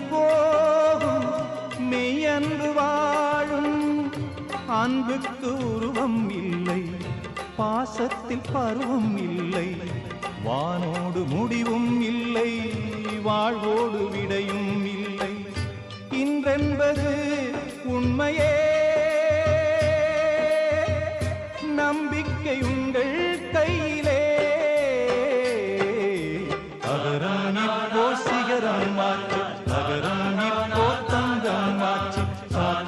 போகும். மெய்யன்பு வாழும் அன்புக்கு உருவம் இல்லை. பாசத்தில் பருவம் இல்லை. வானோடு முடிவும் இல்லை. வாழ்வோடு விடையும் இல்லை. இன்றென்பது உண்மையே. நம்பிக்கை உங்கள் கையிலே. அகரான ஓசிகரம் மாற்று